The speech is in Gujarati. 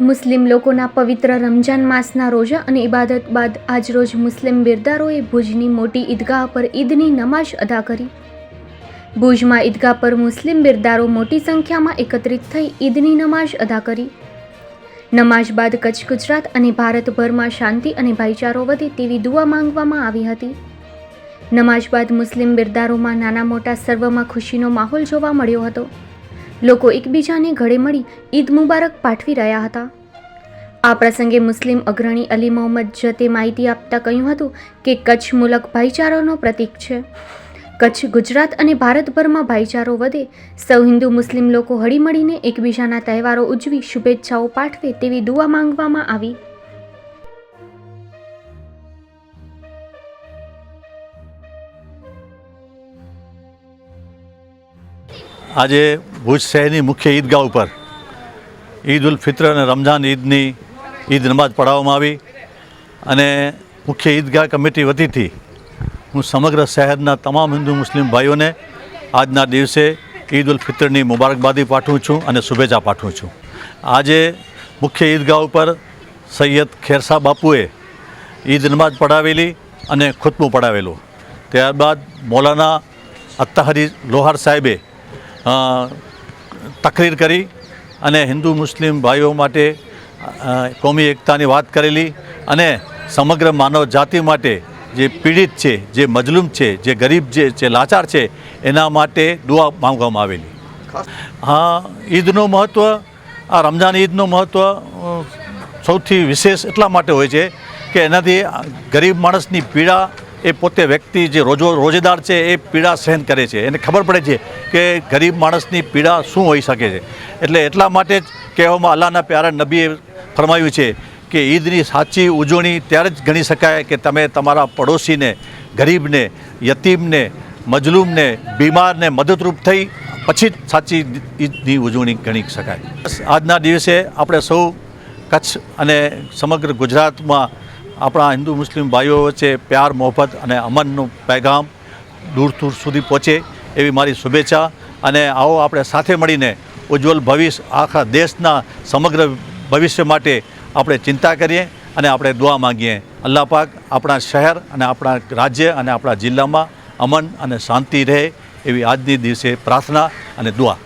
મુસ્લિમ લોકોના પવિત્ર રમજાન માસના રોજા અને ઇબાદત બાદ આજરોજ મુસ્લિમ બિરદારોએ ભુજની મોટી ઈદગાહ પર ઈદની નમાઝ અદા કરી. ભુજમાં ઈદગાહ પર મુસ્લિમ બિરદારો મોટી સંખ્યામાં એકત્રિત થઈ ઈદની નમાઝ અદા કરી. નમાઝ બાદ કચ્છ, ગુજરાત અને ભારતભરમાં શાંતિ અને ભાઈચારો વધે તેવી દુઆ માંગવામાં આવી હતી. નમાઝ બાદ મુસ્લિમ બિરદારોમાં નાના મોટા સર્વમાં ખુશીનો માહોલ જોવા મળ્યો હતો. લોકો એકબીજાને ઘડે મળી ઈદ મુબારક પાઠવી રહ્યા હતા. આ પ્રસંગે મુસ્લિમ અગ્રણી અલી મોહમ્મદ જતે માહિતી આપતા કહ્યું હતું કે કચ્છ મુલક ભાઈચારાનો પ્રતીક છે. કચ્છ ગુજરાત અને ભારતભરમાં ભાઈચારો વધે, સૌ હિન્દુ મુસ્લિમ લોકો હળીમળીને એકબીજાના તહેવારો ઉજવી શુભેચ્છાઓ પાઠવે તેવી દુઆ માંગવામાં આવી. આજે ભુજ શહેરની મુખ્ય ઈદગાહ ઉપર. ઈદ ઉલ ફિત્ર અને રમઝાન ઈદની ઈદ નમાજ પઢાવવામાં આવી અને મુખ્ય ઈદગાહ કમિટી વતીથી હું સમગ્ર શહેરના તમામ હિન્દુ મુસ્લિમ ભાઈઓને આજના દિવસે ઈદ ઉલ ફિત્રની મુબારકબાદી પાઠવું છું અને શુભેચ્છા પાઠવું છું. આજે મુખ્ય ઈદગાહ ઉપર સૈયદ ખેરસા બાપુએ ઈદ નમાજ પઢાવેલી અને ખુતબું પઢાવેલું. ત્યારબાદ મૌલાના અત્તાહરી લોહાર સાહેબે તકરીર કરી અને હિન્દુ મુસ્લિમ ભાઈઓ માટે કોમી એકતાની વાત કરેલી અને સમગ્ર માનવ જાતિ માટે જે પીડિત છે, જે મજલૂમ છે, જે ગરીબ છે, જે લાચાર છે, એના માટે દુઆ માંગવામાં આવેલી. હા, ઈદનું મહત્ત્વ આ રમઝાન ઈદનું મહત્ત્વ સૌથી વિશેષ એટલા માટે હોય છે કે એનાથી ગરીબ માણસની પીડા એ પોતે વ્યક્તિ જે રોજો રોજેદાર છે, એ પીડા સહન કરે છે. એને ખબર પડે છે કે ગરીબ માણસની પીડા શું હોઈ શકે છે. એટલે એટલા માટે જ કહેવામાં અલ્લાહના પ્યારા નબીએ ફરમાવ્યું છે કે ઈદની સાચી ઉજવણી ત્યારે જ ગણી શકાય કે તમે તમારા પડોશીને, ગરીબને, યતીમને, મજલૂમને, બીમારને મદદરૂપ થઈ પછી જ સાચી ઈદની ઉજવણી ગણી શકાય. આજના દિવસે આપણે સૌ કચ્છ અને સમગ્ર ગુજરાતમાં આપણા હિન્દુ મુસ્લિમ ભાઈઓ વચ્ચે પ્યાર, મોહબ્બત અને અમનનું પેગામ દૂર દૂર સુધી પહોંચે એવી મારી શુભેચ્છા અને આવો આપણે સાથે મળીને ઉજ્જવલ ભવિષ્ય, આખા દેશના સમગ્ર ભવિષ્ય માટે આપણે ચિંતા કરીએ અને આપણે દુઆ માગીએ. અલ્લાહ પાક આપણા શહેર અને આપણા રાજ્ય અને આપણા જિલ્લામાં અમન અને શાંતિ રહે એવી આજની દિવસે પ્રાર્થના અને દુઆ.